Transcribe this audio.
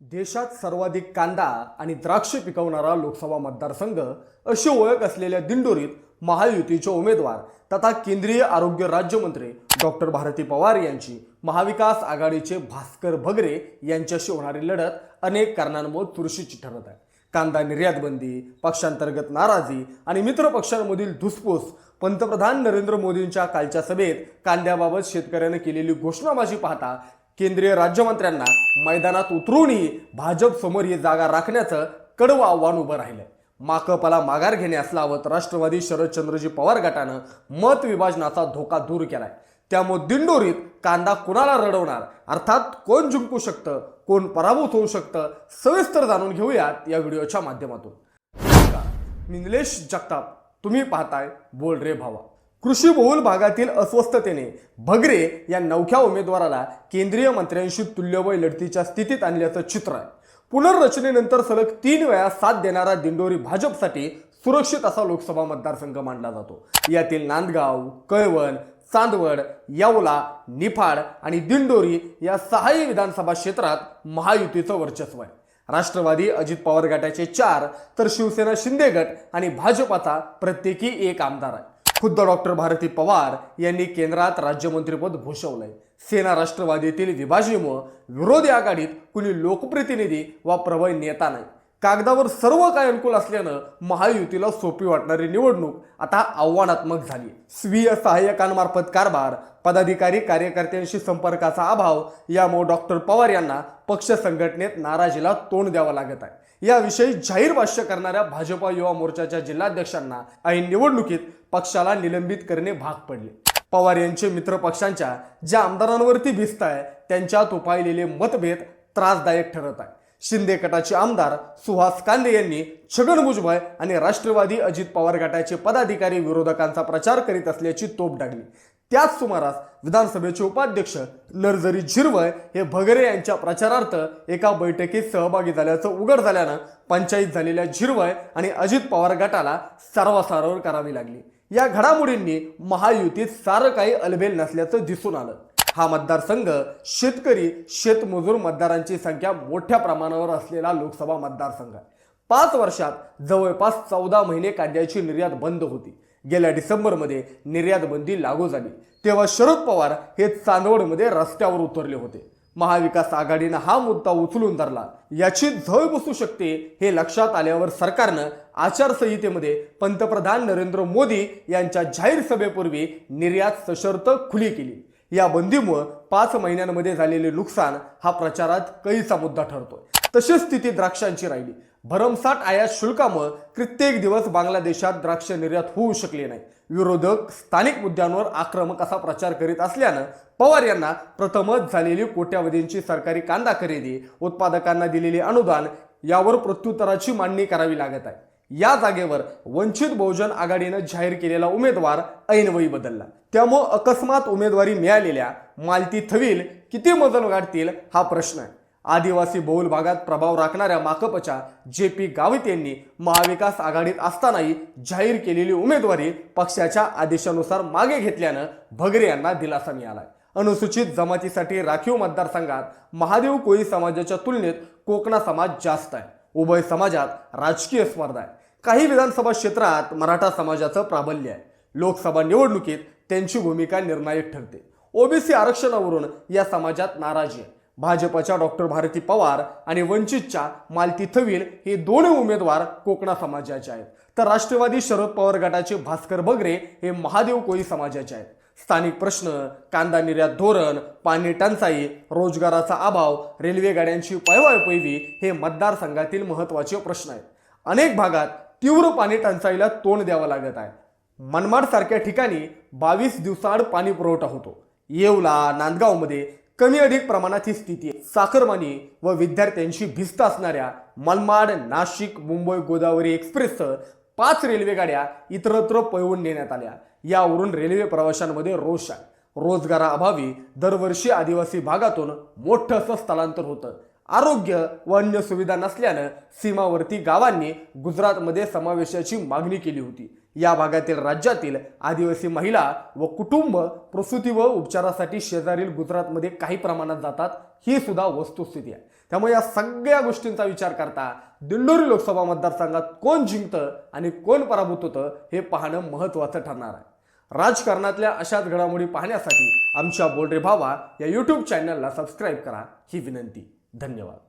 देशात सर्वाधिक कांदा आणि द्राक्ष पिकवणारा लोकसभा मतदारसंघ अशी ओळख असलेल्या दिंडोरीत महायुतीचे उमेदवार तथा केंद्रीय आरोग्य राज्यमंत्री डॉक्टर भारती पवार यांची महाविकास आघाडीचे भास्कर भगरे यांच्याशी होणारी लढत अनेक कारणांमुळे चुरशीची ठरत आहे. कांदा निर्यात बंदी पक्षांतर्गत नाराजी आणि मित्रपक्षांमधील धुसफूस पंतप्रधान नरेंद्र मोदींच्या कालच्या सभेत कांद्याबाबत शेतकऱ्यानं केलेली घोषणाबाजी पाहता केंद्रीय राज्यमंत्र्यांना मैदानात उतरूनही भाजप समोर ही जागा राखण्याचं कडवं आव्हान उभं राहिलंय. माकपला माघार घेण्यास लावत राष्ट्रवादी शरदचंद्रजी पवार गटानं मत विभाजनाचा धोका दूर केलाय. त्यामुळे दिंडोरीत कांदा कुणाला रडवणार? अर्थात कोण जिंकू शकतं? कोण पराभूत होऊ शकतं? सविस्तर जाणून घेऊयात या व्हिडिओच्या माध्यमातून. नमस्कार. मी निलेश जगताप. तुम्ही पाहताय बोल रे भावा. कृषी बहुल भागातील अस्वस्थतेने भगरे या नवख्या उमेदवाराला केंद्रीय मंत्र्यांशी तुल्यबळ लढतीच्या स्थितीत आणल्याचं चित्र आहे. पुनर्रचनेनंतर सलग तीन वेळा साथ देणारा दिंडोरी भाजपसाठी सुरक्षित असा लोकसभा मतदारसंघ मानला जातो. यातील नांदगाव कळवण चांदवड येवला निफाड आणि दिंडोरी या सहाही विधानसभा क्षेत्रात महायुतीचं वर्चस्व आहे. राष्ट्रवादी अजित पवार गटाचे चार तर शिवसेना शिंदे गट आणि भाजपाचा प्रत्येकी एक आमदार आहे. खुद्द डॉक्टर भारती पवार यांनी केंद्रात राज्यमंत्रीपद भूषवलंय. सेना राष्ट्रवादीतील विभाजनीमुळे विरोधी आघाडीत कुणी लोकप्रतिनिधी वा प्रबळ नेता नाही. कागदावर सर्व काय अनुकूल असल्यानं महायुतीला सोपी वाटणारी निवडणूक आता आव्हानात्मक झाली. स्वीय सहाय्यकांमार्फत कारभार पदाधिकारी कार्यकर्त्यांशी संपर्काचा अभाव यामुळे डॉक्टर पवार यांना पक्ष संघटनेत नाराजीला तोंड द्यावं लागत आहे. याविषयी जाहीर भाष्य करणाऱ्या भाजपा युवा मोर्चाच्या जिल्हाध्यक्षांना ऐन निवडणुकीत पक्षाला निलंबित करणे भाग पडले. पवार यांचे मित्र पक्षांच्या ज्या आमदारांवरती भिस्त आहे त्यांच्यात उपायलेले मतभेद त्रासदायक ठरत आहे शिंदे गटाचे आमदार सुहास कांदे यांनी छगन भुजबळ आणि राष्ट्रवादी अजित पवार गटाचे पदाधिकारी विरोधकांचा प्रचार करीत असल्याची तोप डागली. त्याच सुमारास विधानसभेचे उपाध्यक्ष नरजरी झिरवळ हे भगरे यांच्या प्रचारार्थ एका बैठकीत सहभागी झाल्याचं उघड झाल्यानं पंचायत झालेल्या झिरवळ आणि अजित पवार गटाला सारवासारवर करावी लागली. या घडामोडींनी महायुतीत सारं काही अलबेल नसल्याचं दिसून आलं. हा मतदारसंघ शेतकरी शेतमजूर मतदारांची संख्या मोठ्या प्रमाणावर असलेला लोकसभा मतदारसंघ आहे. पाच वर्षात जवळपास चौदा महिने कांद्याची निर्यात बंद होती. गेल्या डिसेंबरमध्ये निर्यात बंदी लागू झाली. तेव्हा शरद पवार हे चांदवडमध्ये रस्त्यावर उतरले होते. महाविकास आघाडीनं हा मुद्दा उचलून धरला. याची झळ बसू शकते हे लक्षात आल्यावर सरकारनं आचारसंहितेमध्ये पंतप्रधान नरेंद्र मोदी यांच्या जाहीर सभेपूर्वी निर्यात सशर्त खुली केली. या बंदीमुळं पाच महिन्यांमध्ये झालेले नुकसान हा प्रचारात कैचा मुद्दा ठरतोय. तशीच स्थिती द्राक्षांची राहिली. भरमसाठ आयात शुल्कामुळे कित्येक दिवस बांगलादेशात द्राक्ष निर्यात होऊ शकले नाही. विरोधक स्थानिक मुद्द्यांवर आक्रमक असा प्रचार करीत असल्यानं पवार यांना प्रथमच झालेली कोट्यावधींची सरकारी कांदा खरेदी उत्पादकांना दिलेले अनुदान यावर प्रत्युत्तराची मांडणी करावी लागत आहे. या जागेवर वंचित बहुजन आघाडीनं जाहीर केलेला उमेदवार ऐनवयी बदलला. त्यामुळं अकस्मात उमेदवारी मिळालेल्या मालती थवील किती मजल गाठतील हा प्रश्न आहे. आदिवासी बहुल भागात प्रभाव राखणाऱ्या माकपच्या जे पी गावित यांनी महाविकास आघाडीत असतानाही जाहीर केलेली उमेदवारी पक्षाच्या आदेशानुसार मागे घेतल्यानं भगरे यांना दिलासा मिळालाय. अनुसूचित जमातीसाठी राखीव मतदारसंघात महादेव कोळी समाजाच्या तुलनेत कोकणा समाज जास्त आहे. उभय समाजात राजकीय स्पर्धा आहे. काही विधानसभा क्षेत्रात मराठा समाजाचं प्राबल्य आहे. लोकसभा निवडणुकीत त्यांची भूमिका निर्णायक ठरते. ओबीसी आरक्षणावरून या समाजात नाराजी आहे. भाजपच्या डॉक्टर भारती पवार आणि वंचितच्या मालती थवील हे दोन उमेदवार कोकणा समाजाचे आहेत. तर राष्ट्रवादी शरद पवार गटाचे भास्कर बगरे हे महादेव कोळी समाजाचे आहेत. स्थानिक प्रश्न कांदा निर्यात धोरण पाणी टंचाई रोजगाराचा अभाव रेल्वे गाड्यांची पैवायपैवी हे मतदारसंघातील महत्त्वाचे प्रश्न आहेत. अनेक भागात तीव्र पाणी टंचाईला तोंड द्यावं लागत आहे. मनमाड सारख्या ठिकाणी बावीस दिवसाआड पाणी पुरवठा होतो. येवला नांदगावमध्ये कमी अधिक प्रमाणात ही स्थिती आहे. साखरमानी व विद्यार्थ्यांशी भिस्त असणाऱ्या मनमाड नाशिक मुंबई गोदावरी एक्सप्रेससह पाच रेल्वे गाड्या इतरत्र पळवून नेण्यात आल्या. यावरून रेल्वे प्रवाशांमध्ये रोष आहे. रोजगाराअभावी दरवर्षी आदिवासी भागातून मोठं असं स्थलांतर होतं. आरोग्य व अन्य सुविधा नसल्यानं सीमावर्ती गावांनी गुजरातमध्ये समावेशाची मागणी केली होती. या भागातील राज्यातील आदिवासी महिला व कुटुंब प्रसूती व उपचारासाठी शेजारील गुजरातमध्ये काही प्रमाणात जातात ही सुद्धा वस्तुस्थिती आहे. त्यामुळे या सगळ्या गोष्टींचा विचार करता दिंडोरी लोकसभा मतदारसंघात कोण जिंकतं आणि कोण पराभूत होतं हे पाहणं महत्त्वाचं ठरणार आहे. राजकारणातल्या अशाच घडामोडी पाहण्यासाठी आमच्या बोलरे भावा या यूट्यूब चॅनलला सबस्क्राईब करा. ही विनंती. धन्यवाद.